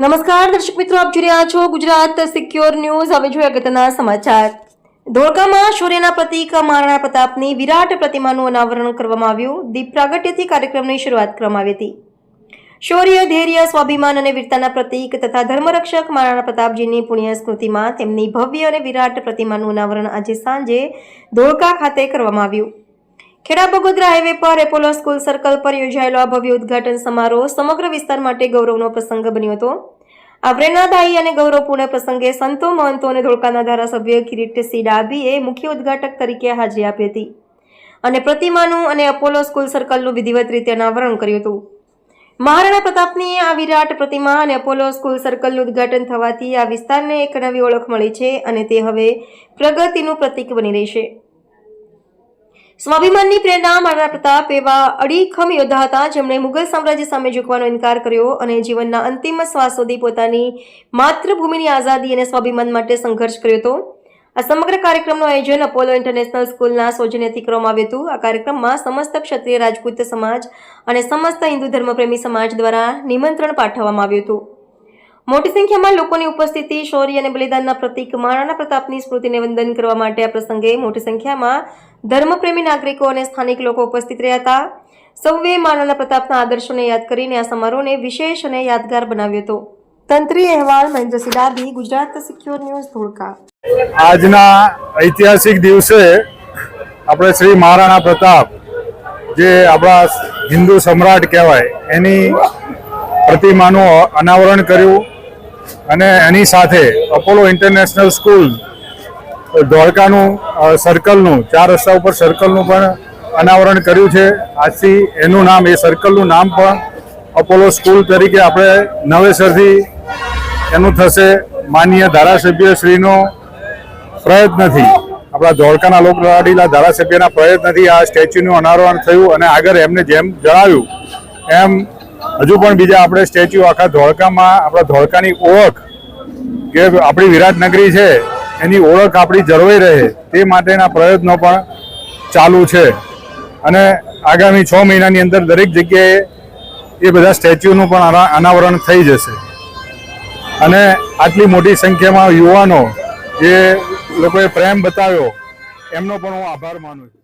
નમસ્કાર, દર્શક મિત્રો, આપ જોઈ રહ્યા છો ગુજરાત સિક્યોર ન્યૂઝ. હવે જોઈએ અગત્યના સમાચાર. ધોળકામાં શૌર્યના પ્રતીક મહારાણા પ્રતાપની વિરાટ પ્રતિમાનું અનાવરણ કરવામાં આવ્યું. દીપ પ્રાગટ્યથી કાર્યક્રમની શરૂઆત કરવામાં આવી હતી. શૌર્ય, ધૈર્ય, સ્વાભિમાન અને વીરતાના પ્રતીક તથા ધર્મરક્ષક મહારાણા પ્રતાપજીની પુણ્ય સ્મૃતિમાં તેમની ભવ્ય અને વિરાટ પ્રતિમાનું અનાવરણ આજે સાંજે ધોળકા ખાતે કરવામાં આવ્યું. ખેડા બગોદરા હાઈવે પર એપોલો સ્કૂલ સર્કલ પર યોજાયેલો આ ભવ્ય ઉદ્ઘાટન સમારોહ સમગ્ર વિસ્તાર માટે ગૌરવનો પ્રસંગ બન્યો હતો. આ પ્રેરણાદાયી અને ગૌરવપૂર્ણ પ્રસંગે સંતો, મહંતો અને ધોળકાના ધારાસભ્ય કિરીટસિંહ ડાભીએ મુખ્ય ઉદ્ઘાટક તરીકે હાજરી આપી હતી અને પ્રતિમાનું અને અપોલો સ્કૂલ સર્કલનું વિધિવત રીતે અનાવરણ કર્યું હતું. મહારાણા પ્રતાપની આ વિરાટ પ્રતિમા અને અપોલો સ્કૂલ સર્કલનું ઉદ્ઘાટન થવાથી આ વિસ્તારને એક નવી ઓળખ મળી છે અને તે હવે પ્રગતિનું પ્રતીક બની રહેશે સ્વાભિમાનની પ્રેરણા મહારાણા પ્રતાપ એવા અડીખમ યોદ્ધા હતા. જેમણે મુઘલ સામ્રાજ્ય સામે ઝૂકવાનો ઇનકાર કર્યો અને જીવનના અંતિમ શ્વાસ સુધી પોતાની માતૃભૂમિની આઝાદી અને સ્વાભિમાન માટે સંઘર્ષ કર્યો હતો. આ સમગ્ર કાર્યક્રમનું આયોજન અપોલો ઇન્ટરનેશનલ સ્કૂલના સૌજન્યથી કરવામાં આવ્યું હતું. આ કાર્યક્રમમાં સમસ્ત ક્ષત્રિય રાજપૂત સમાજ અને સમસ્ત હિન્દુ ધર્મપ્રેમી સમાજ દ્વારા નિમંત્રણ પાઠવવામાં આવ્યું હતું. મોટી સંખ્યામાં લોકોની ઉપસ્થિતિ, શૌર્ય અને બલિદાનના પ્રતીક મહારાણા પ્રતાપની સ્મૃતિને વંદન કરવા માટે આ પ્રસંગે મોટી સંખ્યામાં ધર્મપ્રેમી નાગરિકો અને સ્થાનિક લોકો ઉપસ્થિત રહ્યા હતા. સૌએ મહારાણા પ્રતાપના આદર્શોને યાદ કરીને આ સમારોહને વિશેષ અને યાદગાર બનાવ્યો હતો. તંત્રી અહેવાલ મહેન્દ્રસિંહ ડાભી ગુજરાત સિક્યોર ન્યૂઝ, ધોળકા. આજના ઐતિહાસિક દિવસે આપણે શ્રી મહારાણા પ્રતાપ, જે આપણા હિન્દુ સમ્રાટ કહેવાય, એની પ્રતિમાનું અનાવરણ કર્યું અને એની સાથે અપોલો ઇન્ટરનેશનલ સ્કૂલ, ધોળકાનું સર્કલનું, ચાર રસ્તા ઉપર સર્કલનું પણ અનાવરણ કર્યું છે. આજથી એનું નામ, એ સર્કલનું નામ પણ અપોલો સ્કૂલ તરીકે આપણે નવેસરથી એનું થશે. માનનીય ધારાસભ્ય શ્રીનો પ્રયત્નથી, આપણા ધોળકાના લોકલાડીલા ધારાસભ્યના પ્રયત્નથી આ સ્ટેચ્યુનું અનાવરણ થયું અને આગળ એમને જેમ જણાવ્યું, એમ હજુ પણ બીજા આપણે સ્ટેચ્યુ આખા ધોળકામાં, આપણા ધોળકાની ઓળખ કે આપણી વિરાટનગરી છે, એની ઓળખ આપણી જળવાઈ રહે તે માટેના પ્રયત્નો પણ ચાલુ છે. અને આગામી છ મહિનાની અંદર દરેક જગ્યાએ એ બધા સ્ટેચ્યુનું પણ અનાવરણ થઈ જશે. અને આટલી મોટી સંખ્યામાં યુવાનો જે લોકોએ પ્રેમ બતાવ્યો, એમનો પણ હું આભાર માનું છું.